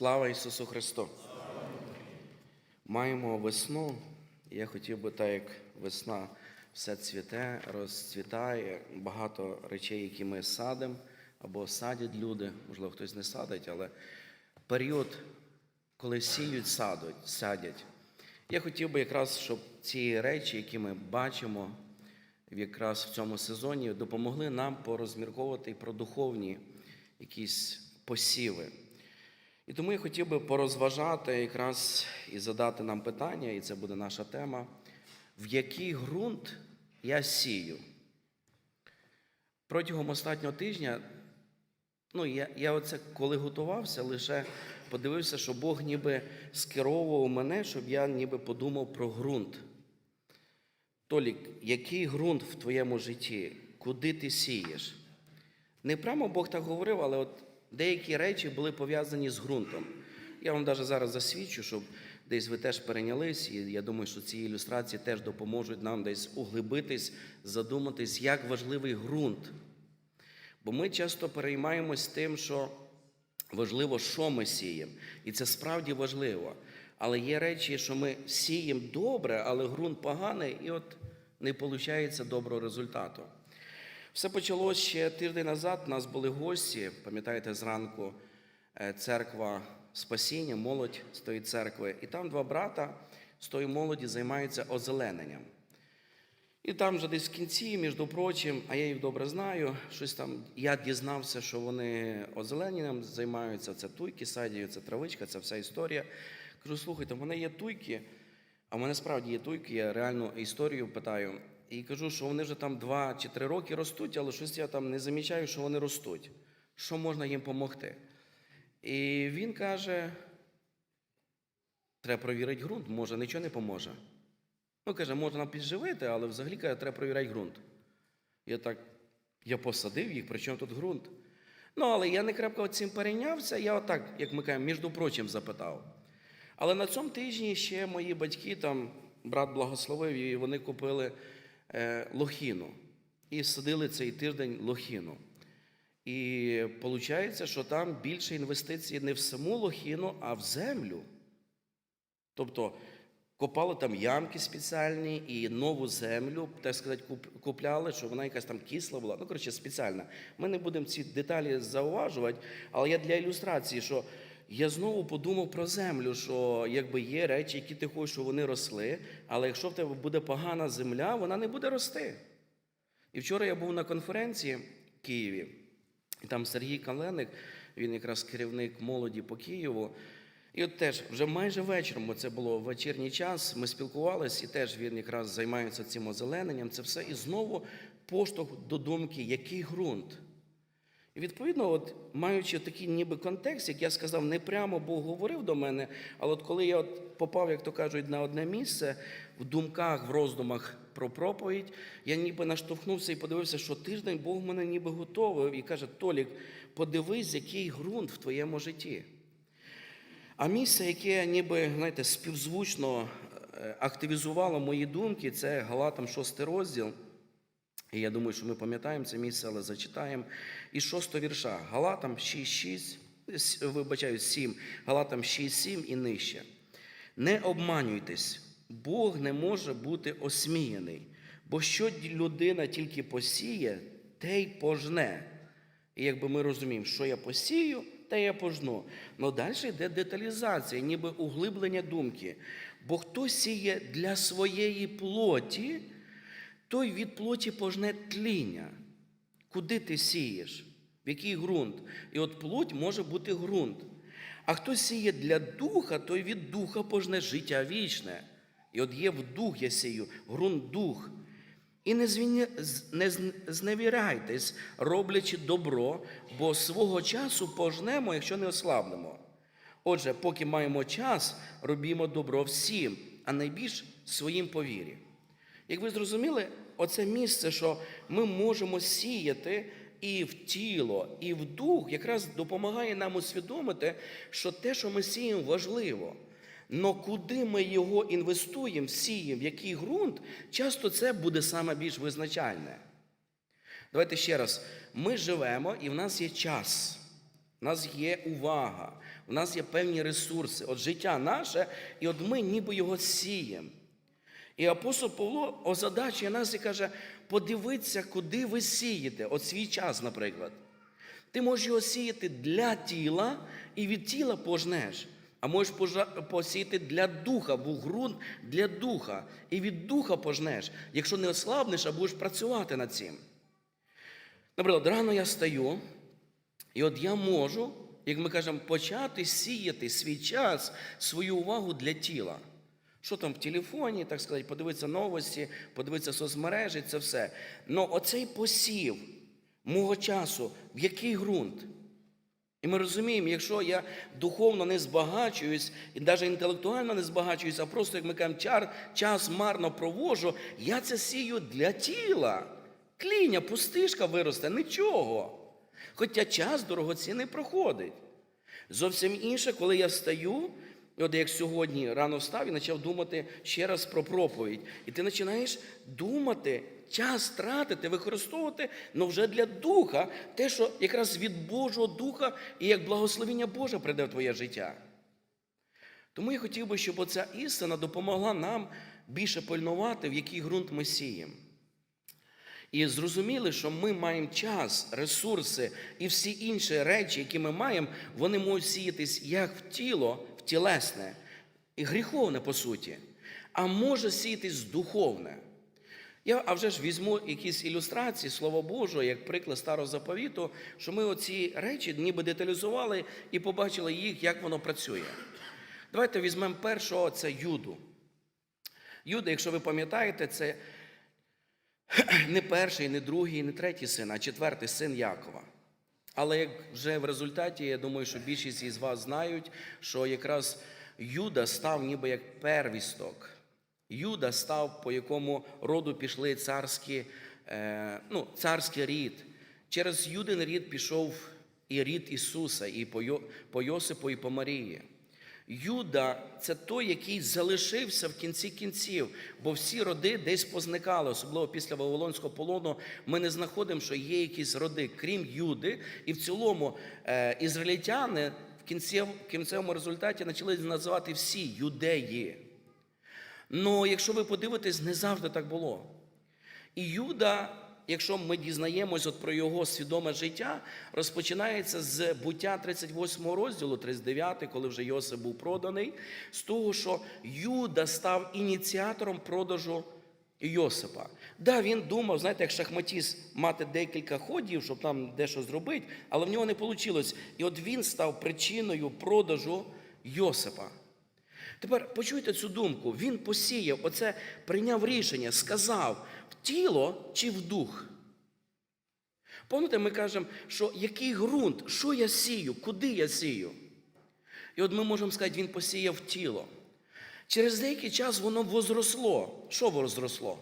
Слава Ісусу Христу! Маємо весну. Я хотів би, так як весна все цвіте, розцвітає, багато речей, які ми садимо або садять люди, можливо, хтось не садить, але період, коли сіють, садуть, садять. Я хотів би якраз, щоб ці речі, які ми бачимо якраз в цьому сезоні, допомогли нам порозмірковувати про духовні якісь посіви. І тому я хотів би порозважати якраз і задати нам питання, і це буде наша тема, в який ґрунт я сію. Протягом останнього тижня, ну, я, я оце коли готувався, лише подивився, що Бог ніби скеровував мене, щоб я ніби подумав про ґрунт. Толік, який ґрунт в твоєму житті? Куди ти сієш? Не прямо Бог так говорив, але от деякі речі були пов'язані з ґрунтом. Я вам навіть зараз засвідчу, щоб десь ви теж перейнялись, і я думаю, що ці ілюстрації теж допоможуть нам десь углибитись, задуматись, як важливий ґрунт. Бо ми часто переймаємось тим, що важливо, що ми сіємо. І це справді важливо. Але є речі, що ми сіємо добре, але ґрунт поганий, і от не виходить доброго результату. Все почалося ще тиждень назад. У нас були гості, пам'ятаєте, зранку е, церква спасіння, молодь з тої церкви. І там два брата з тої молоді займаються озелененням. І там вже десь в кінці, між прочим, а я їх добре знаю, щось там я дізнався, що вони озелененням займаються, це туйки садять, це травичка, це вся історія. Кажу, слухайте, в мене є туйки, а в мене справді є туйки, я реально історію питаю. І кажу, що вони вже там два чи три роки ростуть, але щось я там не замічаю, що вони ростуть. Що можна їм допомогти? І він каже: треба провірити ґрунт, може, нічого не поможе. Ну, каже, можна підживити, але взагалі каже, треба провіряти ґрунт. Я так, я посадив їх, при чому тут ґрунт? Ну, але я не крепко цим перейнявся, я отак, як ми кажемо, між прочим запитав. Але на цьому тижні ще мої батьки, там, брат благословив, і вони купили лохіну. І садили цей тиждень лохіну. І виходить, що там більше інвестицій не в саму лохіну, а в землю. Тобто копали там ямки спеціальні і нову землю, так сказати, купляли, що вона якась там кисла була. Ну, коротше, спеціальна. Ми не будемо ці деталі зауважувати, але я для ілюстрації, що я знову подумав про землю, що якби є речі, які ти хочеш, щоб вони росли, але якщо в тебе буде погана земля, вона не буде рости. І вчора я був на конференції в Києві, і там Сергій Каленик, він якраз керівник молоді по Києву. І от теж вже майже вечором, бо це було вечірній час, ми спілкувалися, і теж він якраз займається цим озелененням. Це все. І знову поштовх до думки, який ґрунт. І відповідно, от, маючи такий ніби контекст, як я сказав, не прямо Бог говорив до мене, але от коли я от попав, як то кажуть, на одне місце в думках, в роздумах про проповідь, я ніби наштовхнувся і подивився, що тиждень Бог мене ніби готовив і каже: Толік, подивись, який ґрунт в твоєму житті. А місце, яке ніби знаєте, співзвучно е, активізувало мої думки, це Галатам 6 розділ. І я думаю, що ми пам'ятаємо це місце, але зачитаємо. І 6 вірша. Галатам 6,6, с- вибачаю, 7, Галатам 6,7 і нижче. Не обманюйтесь, Бог не може бути осміяний, бо що людина тільки посіє, те й пожне. І якби ми розуміємо, що я посію, те я пожну. Ну далі йде деталізація, ніби углиблення думки. Бо хто сіє для своєї плоті, той від плоті пожне тління. Куди ти сієш? В який ґрунт? І от плоть може бути ґрунт. А хто сіє для духа, той від духа пожне життя вічне. І от є в дух я сію, ґрунт дух. І не, звіня... не зневіряйтесь, роблячи добро, бо свого часу пожнемо, якщо не ослабнемо. Отже, поки маємо час, робімо добро всім, а найбільш своїм повірі. Як ви зрозуміли, оце місце, що ми можемо сіяти і в тіло, і в дух, якраз допомагає нам усвідомити, що те, що ми сіємо, важливо. Но куди ми його інвестуємо, сіємо, в який ґрунт, часто це буде саме більш визначальне. Давайте ще раз. Ми живемо і в нас є час, в нас є увага, У нас є певні ресурси. От життя наше, і от ми ніби його сіємо. І апостол Павло озадачує нас і каже: подивіться, куди ви сієте, от свій час, наприклад. Ти можеш його сіяти для тіла і від тіла пожнеш. А можеш посіяти для духа, був ґрунт для духа. І від духа пожнеш, якщо не ослабнеш, а будеш працювати над цим. Наприклад, рано я стаю, і от я можу, як ми кажемо, почати сіяти свій час, свою увагу для тіла. Що там в телефоні, так сказати, подивитися новості, подивитися соцмережі, це все. Ну оцей посів мого часу, в який ґрунт? І ми розуміємо, якщо я духовно не збагачуюсь і навіть інтелектуально не збагачуюсь, а просто, як ми кажемо, чар, час марно провожу, я це сію для тіла. Кліня, пустишка виросте, нічого. Хоча час дорогоцінний проходить. Зовсім інше, коли я стаю, і от як сьогодні рано встав і почав думати ще раз про проповідь. І ти починаєш думати, час тратити, використовувати, але вже для духа, те, що якраз від Божого Духа і як благословіння Боже прийде в твоє життя. Тому я хотів би, щоб оця істина допомогла нам більше пильнувати, в який ґрунт ми сіємо. І зрозуміли, що ми маємо час, ресурси і всі інші речі, які ми маємо, вони можуть сіятись як в тіло, тілесне і гріховне, по суті, а може сіятись духовне. Я а вже ж візьму якісь ілюстрації Слова Божого, як приклад старого заповіту, що ми оці речі ніби деталізували і побачили їх, як воно працює. Давайте візьмемо першого це Юду. Юда, якщо ви пам'ятаєте, це не перший, не другий, не третій син, а четвертий син Якова. Але як вже в результаті, я думаю, що більшість із вас знають, що якраз Юда став ніби як первісток. Юда став, по якому роду пішли царські, е, ну, царський рід. Через Юдин рід пішов і рід Ісуса, і по Йосипу, і по Марії. Юда це той, який залишився в кінці кінців, бо всі роди десь позникали, особливо після Вавилонського полону. Ми не знаходимо, що є якісь роди, крім Юди, і в цілому е, ізраїльтяни в кінцевому результаті почали називати всі юдеї. Ну, якщо ви подивитесь, не завжди так було. І Юда, якщо ми дізнаємось от про його свідоме життя, розпочинається з буття 38 розділу, 39, коли вже Йосип був проданий, з того, що Юда став ініціатором продажу Йосипа. Да, він думав, знаєте, як шахматіст мати декілька ходів, щоб там дещо зробити, але в нього не вийшло. І от він став причиною продажу Йосипа. Тепер почуйте цю думку. Він посіяв, оце прийняв рішення, сказав тіло чи в дух. Пам'ятаєте, ми кажемо, що який ґрунт, що я сію, куди я сію? І от ми можемо сказати, він посіяв тіло. Через деякий час воно возросло. Що возросло?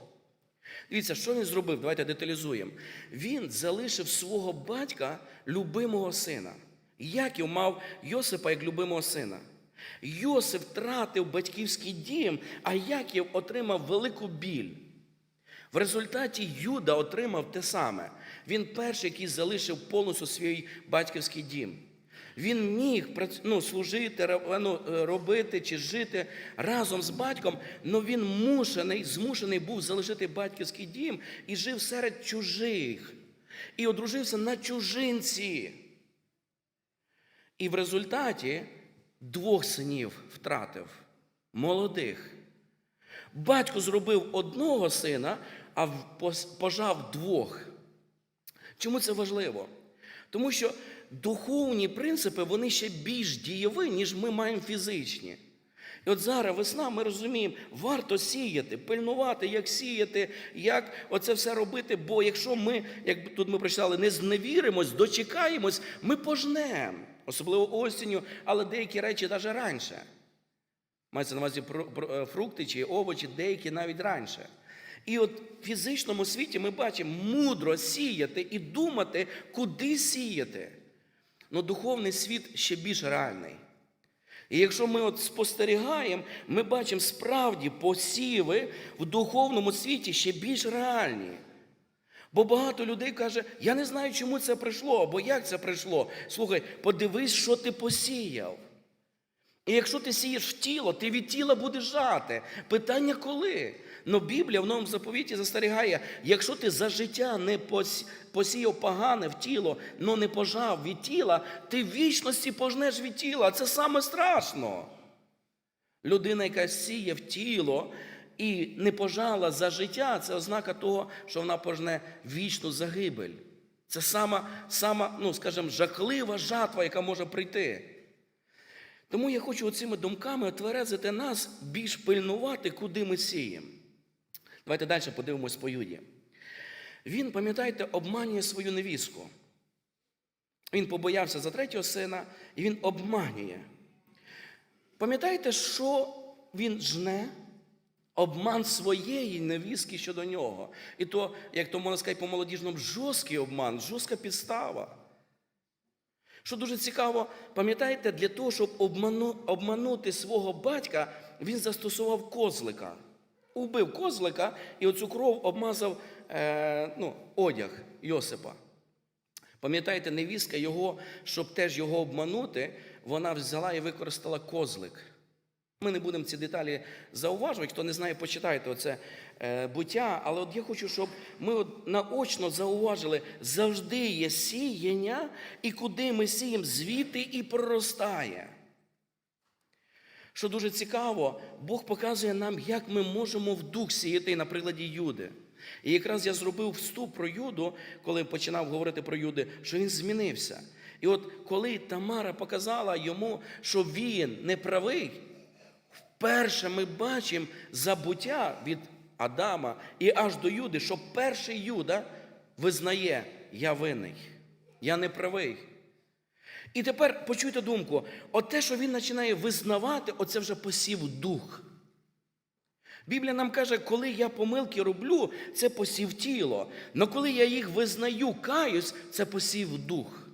Дивіться, що він зробив? Давайте деталізуємо. Він залишив свого батька любимого сина. Яків мав Йосипа як любимого сина. Йосип втратив батьківський дім, а Яків отримав велику біль. В результаті Юда отримав те саме. Він перший, який залишив повністю свій батьківський дім. Він міг ну, служити, ну, е, робити чи жити разом з батьком, але він мушений, змушений був залишити батьківський дім і жив серед чужих. І одружився на чужинці. І в результаті двох синів втратив молодих. Батько зробив одного сина, а пожав двох. Чому це важливо? Тому що духовні принципи вони ще більш дієві, ніж ми маємо фізичні. І от зараз весна, ми розуміємо, варто сіяти, пильнувати, як сіяти, як оце все робити. Бо якщо ми, як тут ми прочитали, не зневіримось, дочекаємось, ми пожнемо, особливо осінню, але деякі речі навіть раніше. Мається на увазі е, фрукти чи овочі, деякі навіть раніше. І от в фізичному світі ми бачимо мудро сіяти і думати, куди сіяти. Ну, духовний світ ще більш реальний. І якщо ми от спостерігаємо, ми бачимо справді посіви в духовному світі ще більш реальні. Бо багато людей каже, я не знаю, чому це прийшло, або як це прийшло. Слухай, подивись, що ти посіяв. І якщо ти сієш в тіло, ти від тіла будеш жати. Питання коли? Но Біблія в новому заповіті застерігає, якщо ти за життя не посіяв погане в тіло, но не пожав від тіла, ти в вічності пожнеш від тіла. Це саме страшно. Людина, яка сіє в тіло і не пожала за життя, це ознака того, що вона пожне вічну загибель. Це сама, сама ну, скажімо, жахлива жатва, яка може прийти. Тому я хочу оцими думками отверезити нас більш пильнувати, куди ми сіємо. Давайте далі подивимось по Юді. Він, пам'ятаєте, обманює свою невістку. Він побоявся за третього сина, і він обманює. Пам'ятаєте, що він жне? Обман своєї невістки щодо нього. І то, як то можна сказати, по молодіжному, жорсткий обман, жорстка підстава. Що дуже цікаво, пам'ятаєте, для того, щоб обману, обманути свого батька, він застосував козлика. Убив козлика і оцю кров обмазав е, ну, одяг Йосипа. Пам'ятаєте, невістка його, щоб теж його обманути, вона взяла і використала козлик. Ми не будемо ці деталі зауважувати. Хто не знає, почитайте оце е, буття. Але от я хочу, щоб ми от наочно зауважили, завжди є сіяння, і куди ми сіємо, звідти і проростає. Що дуже цікаво, Бог показує нам, як ми можемо в дух сіяти на прикладі Юди. І якраз я зробив вступ про Юду, коли починав говорити про Юди, що він змінився. І от коли Тамара показала йому, що він не правий, вперше ми бачимо забуття від Адама і аж до Юди, що перший Юда визнає, я винний, я не правий. І тепер почуйте думку: от те, що він починає визнавати, оце вже посів дух. Біблія нам каже, коли я помилки роблю, це посів тіло. Але коли я їх визнаю, каюсь, це посів дух.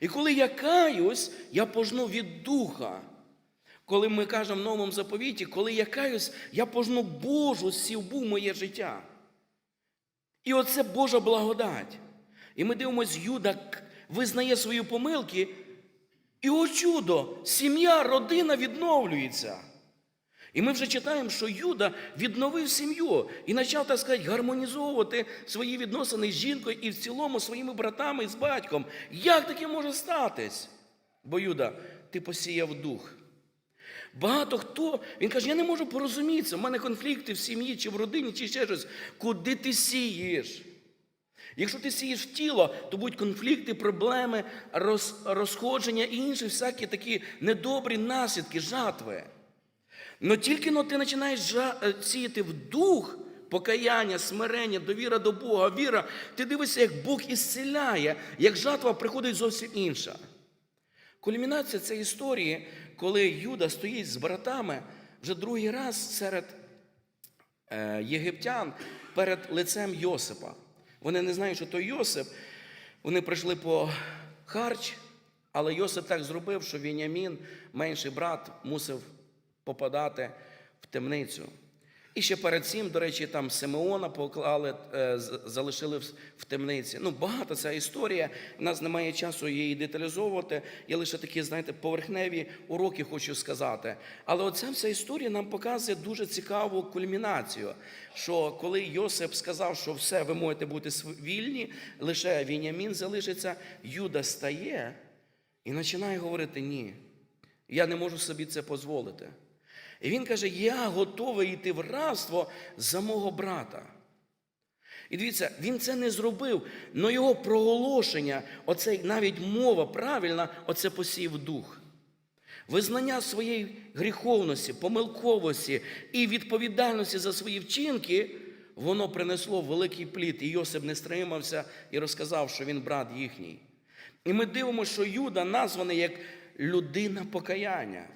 І коли я каюсь, я пожну від духа. Коли ми кажемо в новому заповіті, коли я каюсь, я пожну Божу сівбу в моє життя. І оце Божа благодать. І ми дивимося, Юда визнає свої помилки, і о чудо, сім'я, родина відновлюється. І ми вже читаємо, що Юда відновив сім'ю і почав, так сказати, гармонізовувати свої відносини з жінкою і в цілому своїми братами і з батьком. Як таке може статись? Бо Юда, ти посіяв дух. Багато хто, він каже, я не можу порозумітися, в мене конфлікти в сім'ї, чи в родині, чи ще щось. Куди ти сієш? Якщо ти сієш в тіло, то будуть конфлікти, проблеми, роз, розходження і інші всякі такі недобрі наслідки, жатви. Но тільки но ти починаєш е, сіяти в дух покаяння, смирення, довіра до Бога, віра, ти дивишся, як Бог ісціляє, як жатва приходить зовсім інша. Кульмінація цієї історії, коли Юда стоїть з братами вже другий раз серед е, єгиптян перед лицем Йосипа. Вони не знають, що то Йосип. Вони прийшли по харч, але Йосип так зробив, що Вінямін, менший брат, мусив попадати в темницю. І ще перед цим, до речі, там Симеона поклали, е, залишили в- темниці. Ну, багата ця історія. У нас немає часу її деталізовувати. Я лише такі, знаєте, поверхневі уроки хочу сказати. Але оця вся історія нам показує дуже цікаву кульмінацію. Що коли Йосип сказав, що все, ви можете бути вільні, лише Вінямін залишиться, Юда стає і починає говорити: ні, я не можу собі це дозволити. І він каже: Я готовий йти в рабство за мого брата. І дивіться, він це не зробив, але його проголошення, оце навіть мова правильна, оце посів дух. Визнання своєї гріховності, помилковості і відповідальності за свої вчинки, воно принесло великий плід. І Йосип не стримався і розказав, що він брат їхній. І ми дивимося, що Юда названий як людина покаяння.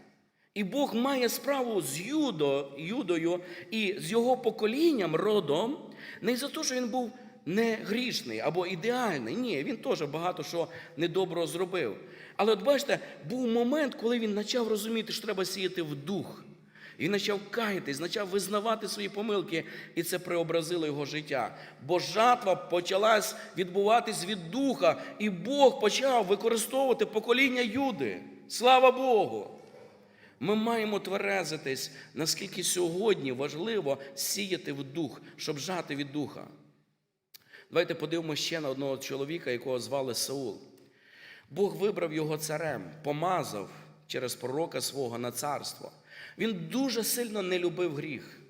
І Бог має справу з Юдо, Юдою і з його поколінням, родом, не за те, що він був не грішний або ідеальний. Ні, він теж багато що недоброго зробив. Але от бачите, був момент, коли він почав розуміти, що треба сіяти в дух. І почав каятись, почав визнавати свої помилки, і це преобразило його життя. Бо жатва почалась відбуватись від духа, і Бог почав використовувати покоління Юди. Слава Богу! Ми маємо тверезитись, наскільки сьогодні важливо сіяти в дух, щоб жати від духа. Давайте подивимося ще на одного чоловіка, якого звали Саул. Бог вибрав його царем, помазав через пророка свого на царство. Він дуже сильно не любив гріх.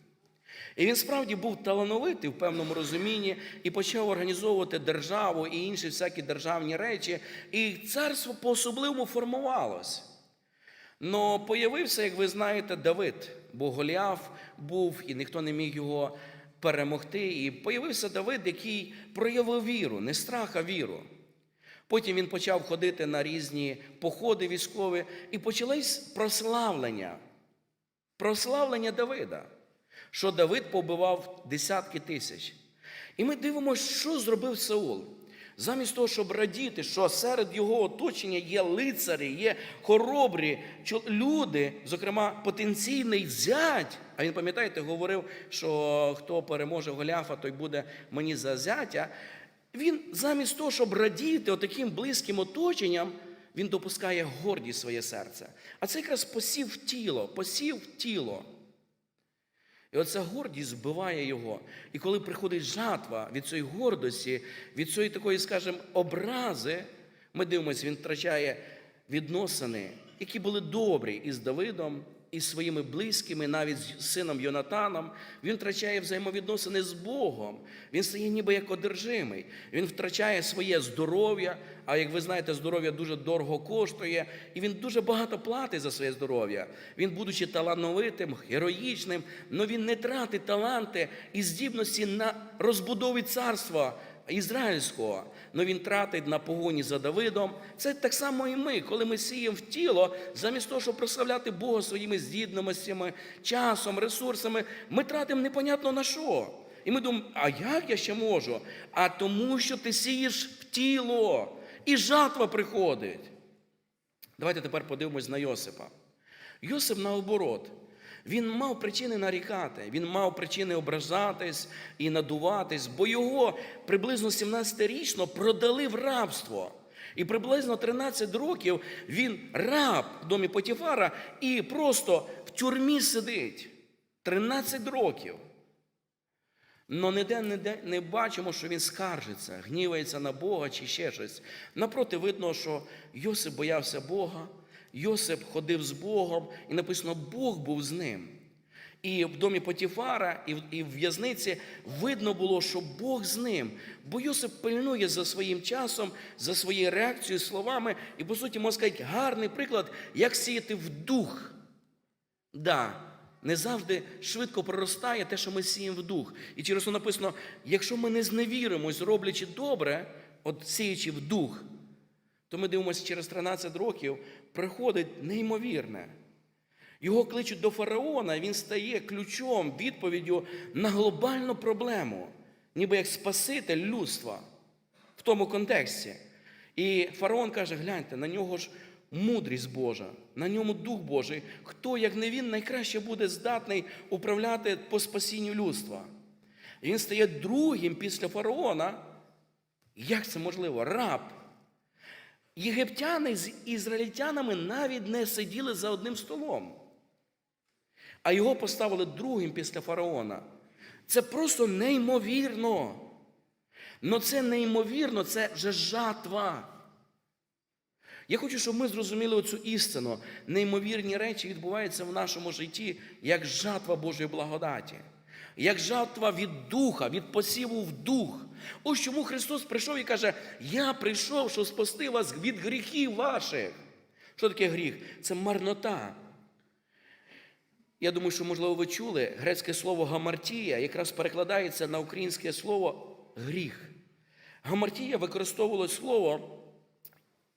І він справді був талановитий в певному розумінні і почав організовувати державу і інші всякі державні речі. І царство по-особливому формувалось. Но появився, як ви знаєте, Давид, бо Голіаф був, і ніхто не міг його перемогти. І появився Давид, який проявив віру, не страх, а віру. Потім він почав ходити на різні походи військові, і почались прославлення. Прославлення Давида, що Давид побивав десятки тисяч. І ми дивимося, що зробив Саул. Замість того, щоб радіти, що серед його оточення є лицарі, є хоробрі люди, зокрема, потенційний зять. А він, пам'ятаєте, говорив, що хто переможе Голіафа, той буде мені за зятя. Він замість того, щоб радіти отаким близьким оточенням, він допускає гордість своє серце. А це якраз посів тіло, посів тіло. І оця гордість збиває його. І коли приходить жатва від цієї гордості, від цієї такої, скажімо, образи, ми дивимося, він втрачає відносини, які були добрі із Давидом, із своїми близькими, навіть з сином Йонатаном. Він втрачає взаємовідносини з Богом. Він стає ніби як одержимий. Він втрачає своє здоров'я. А як ви знаєте, здоров'я дуже дорого коштує, і він дуже багато платить за своє здоров'я. Він, будучи талановитим, героїчним, але він не тратить таланти і здібності на розбудові царства ізраїльського. Але він тратить на погоні за Давидом. Це так само і ми, коли ми сіємо в тіло, замість того, щоб прославляти Бога своїми здібностями, часом, ресурсами, ми тратимо непонятно на що. І ми думаємо, а як я ще можу? А тому, що ти сієш в тіло, і жатва приходить. Давайте тепер подивимось на Йосипа. Йосип наоборот. Він мав причини нарікати, він мав причини ображатись і надуватись, бо його приблизно 17-річно продали в рабство. І приблизно 13 років він раб в домі Потіфара і просто в тюрмі сидить. 13 років. Но ніде, ніде не бачимо, що він скаржиться, гнівається на Бога чи ще щось. Напроти, видно, що Йосип боявся Бога, Йосип ходив з Богом, і написано, Бог був з ним. І в домі Потіфара, і в, в'язниці видно було, що Бог з ним. Бо Йосип пильнує за своїм часом, за своєю реакцією, словами, і, по суті, можна сказати, гарний приклад, як сіяти в дух. Да, не завжди швидко проростає те, що ми сіємо в дух. І через це написано: якщо ми не зневіримось, роблячи добре, от сіючи в дух, то ми дивимося, через 13 років приходить неймовірне. Його кличуть до фараона, і він стає ключом, відповіддю на глобальну проблему, ніби як спаситель людства в тому контексті. І фараон каже: гляньте, на нього ж мудрість Божа, на ньому Дух Божий. Хто, як не він, найкраще буде здатний управляти по спасінню людства? Він стає другим після фараона. Як це можливо? Раб. Єгиптяни з ізраїльтянами навіть не сиділи за одним столом, а його поставили другим після фараона. Це просто неймовірно. Но це неймовірно, це вже жатва. Я хочу, щоб ми зрозуміли оцю істину. Неймовірні речі відбуваються в нашому житті як жатва Божої благодаті, як жатва від духа, від посіву в дух. Ось чому Христос прийшов і каже: Я прийшов, щоб спасти вас від гріхів ваших. Що таке гріх? Це марнота. Я думаю, що, можливо, ви чули, грецьке слово гамартія якраз перекладається на українське слово гріх. Гамартія використовувало слово,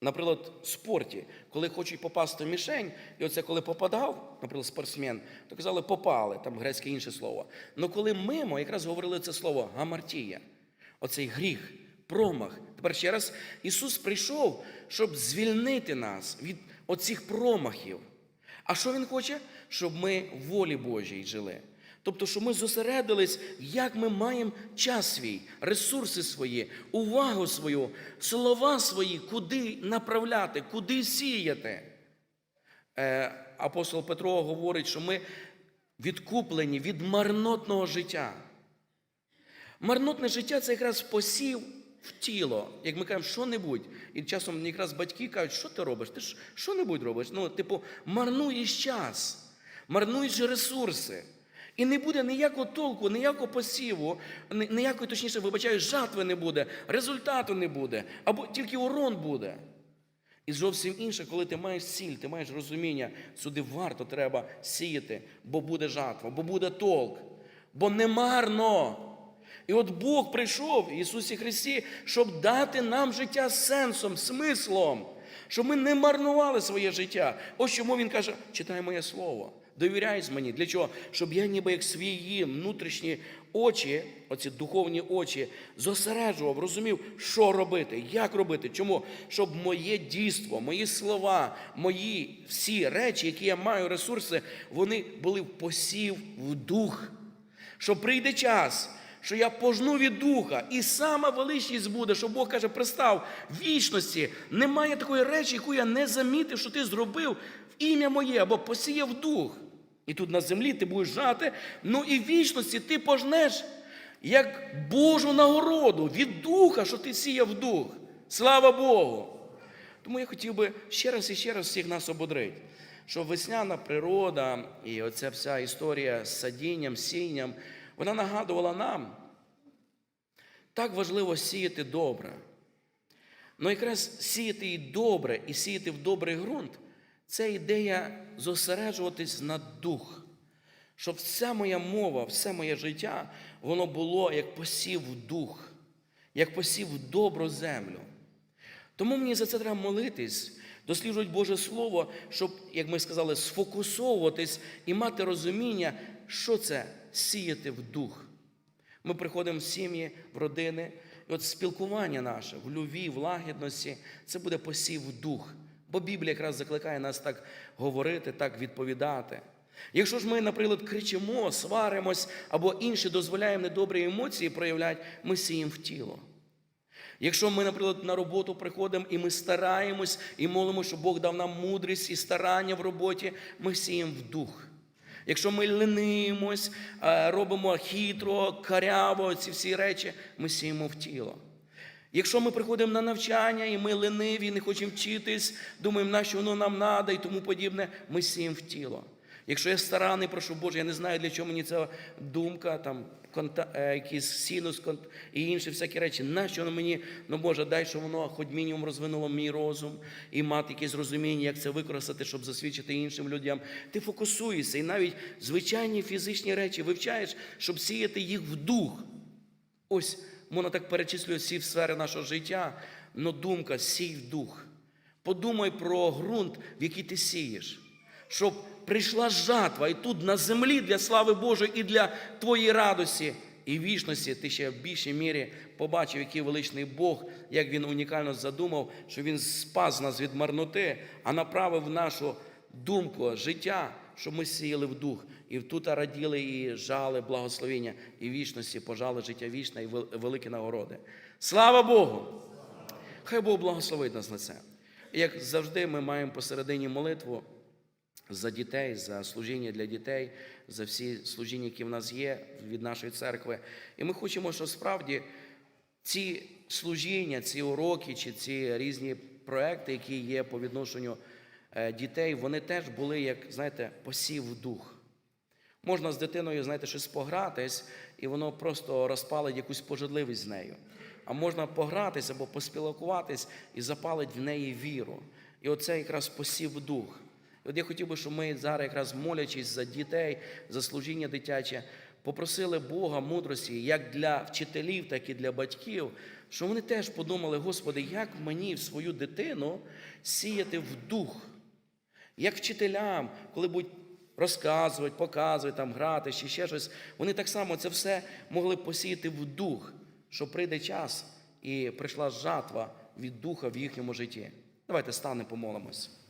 наприклад, в спорті, коли хочуть попасти в мішень, і оце коли попадав, наприклад, спортсмен, то казали попали, там грецьке інше слово. Але коли мимо, якраз говорили це слово гамартія, оцей гріх, промах. Тепер ще раз, Ісус прийшов, щоб звільнити нас від оцих промахів. А що Він хоче? Щоб ми в волі Божій жили. Тобто, щоб ми зосередились, як ми маємо час свій, ресурси свої, увагу свою, слова свої, куди направляти, куди сіяти. Е, апостол Петро говорить, що ми відкуплені від марнотного життя. Марнотне життя це якраз посів в тіло. Як ми кажемо, що-небудь. І часом якраз батьки кажуть, що ти робиш? Ти ж що-небудь робиш? Ну, типу, марнуєш час, марнуєш ресурси. І не буде ніякого толку, ніякого посіву, ніякої, точніше, вибачаю, жатви не буде, результату не буде, або тільки урон буде. І зовсім інше, коли ти маєш ціль, ти маєш розуміння, сюди варто треба сіяти, бо буде жатва, бо буде толк, бо не марно. І от Бог прийшов в Ісусі Христі, щоб дати нам життя сенсом, смислом, щоб ми не марнували своє життя. Ось чому Він каже: читай моє слово, довіряй мені. Для чого? Щоб я ніби як свої внутрішні очі, оці духовні очі, зосереджував, розумів, що робити, як робити. Чому? Щоб моє дійство, мої слова, мої всі речі, які я маю, ресурси, вони були в посів в дух. Що прийде час, що я пожну від духа, і сама величність буде, що Бог каже, пристав вічності. Немає такої речі, яку я не замітив, що ти зробив в ім'я моє або посіяв дух. І тут на землі ти будеш жати, ну і вічності ти пожнеш як Божу нагороду від духа, що ти сіяв дух. Слава Богу! Тому я хотів би ще раз і ще раз всіх нас ободрити, що весняна природа і оця вся історія з садінням, сінням, вона нагадувала нам, так важливо сіяти добре. Ну якраз сіяти і добре, і сіяти в добрий ґрунт це ідея зосереджуватись на дух. Щоб вся моя мова, все моє життя, воно було як посів дух, як посів добру землю. Тому мені за це треба молитись, досліджувати Боже Слово, щоб, як ми сказали, сфокусовуватись і мати розуміння, що це сіяти в дух. Ми приходимо в сім'ї, в родини, і от спілкування наше в любві, в лагідності це буде посів дух. Бо Біблія якраз закликає нас так говорити, так відповідати. Якщо ж ми, наприклад, кричимо, сваримось або інші дозволяємо недобрі емоції проявляти, ми сіємо в тіло. Якщо ми, наприклад, на роботу приходимо і ми стараємось і молимо, щоб Бог дав нам мудрість і старання в роботі, ми сіємо в дух. Якщо ми ленимось, е, робимо хитро, каряво, ці всі речі, ми сіємо в тіло. Якщо ми приходимо на навчання і ми лениві, не хочемо вчитись, думаємо, на що воно нам треба і тому подібне, ми сіємо в тіло. Якщо я стараний, прошу Боже, я не знаю, для чого мені ця думка, там, конта, е, якийсь синус конт, і інші всякі речі, нащо воно мені, ну Боже, дай, щоб воно хоч мінімум розвинуло мій розум і мати якесь розуміння, як це використати, щоб засвідчити іншим людям. Ти фокусуєшся і навіть звичайні фізичні речі вивчаєш, щоб сіяти їх в дух. Ось можна так перечислювати всі сфери нашого життя, но думка сій в дух. Подумай про ґрунт, в який ти сієш, щоб прийшла жатва і тут на землі для слави Божої і для твоєї радості і вічності ти ще в більшій мірі побачив, який величний Бог, як він унікально задумав, що він спас нас від марноти, а направив нашу думку, життя, щоб ми сіяли в дух. І тут раділи і жали благословення, і вічності, пожали життя вічне і великі нагороди. Слава Богу! Хай Бог благословить нас на це. Як завжди, ми маємо посередині молитву за дітей, за служіння для дітей, за всі служіння, які в нас є від нашої церкви. І ми хочемо, що справді ці служіння, ці уроки чи ці різні проекти, які є по відношенню е, дітей, вони теж були, як знаєте, посів дух. Можна з дитиною, знаєте, щось погратись, і воно просто розпалить якусь пожадливість з нею. А можна погратись або поспілкуватись і запалить в неї віру. І оце якраз посів дух. От я хотів би, щоб ми зараз, якраз молячись за дітей, за служіння дитяче, попросили Бога мудрості як для вчителів, так і для батьків, щоб вони теж подумали, Господи, як мені в свою дитину сіяти в дух. Як вчителям, коли будуть розказувати, показувати, там, грати чи ще щось, вони так само це все могли посіяти в дух, що прийде час і прийшла жатва від духа в їхньому житті. Давайте станемо, помолимось.